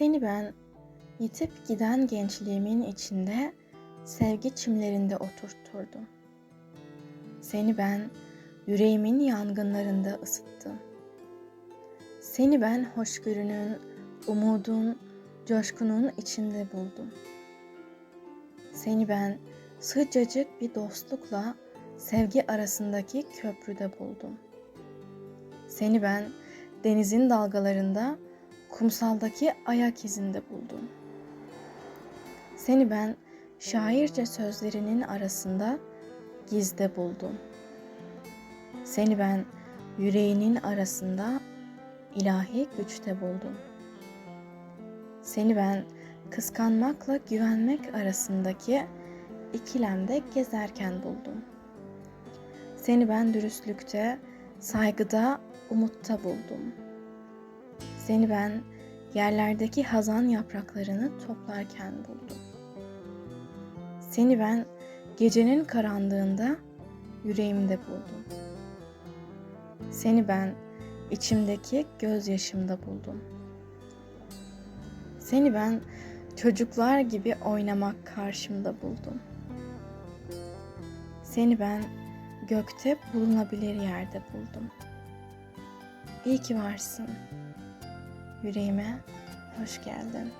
Seni ben yitip giden gençliğimin içinde sevgi çimlerinde oturtturdum. Seni ben yüreğimin yangınlarında ısıttım. Seni ben hoşgörünün, umudun, coşkunun içinde buldum. Seni ben sıcacık bir dostlukla sevgi arasındaki köprüde buldum. Seni ben denizin dalgalarında, kumsaldaki ayak izinde buldum. Seni ben şairce sözlerinin arasında gizde buldum. Seni ben yüreğinin arasında ilahi güçte buldum. Seni ben kıskanmakla güvenmek arasındaki ikilemde gezerken buldum. Seni ben dürüstlükte, saygıda, umutta buldum. Seni ben yerlerdeki hazan yapraklarını toplarken buldum. Seni ben gecenin karanlığında yüreğimde buldum. Seni ben içimdeki gözyaşımda buldum. Seni ben çocuklar gibi oynamak karşımda buldum. Seni ben gökte bulunabilir yerde buldum. İyi ki varsın. Yüreğime hoş geldin.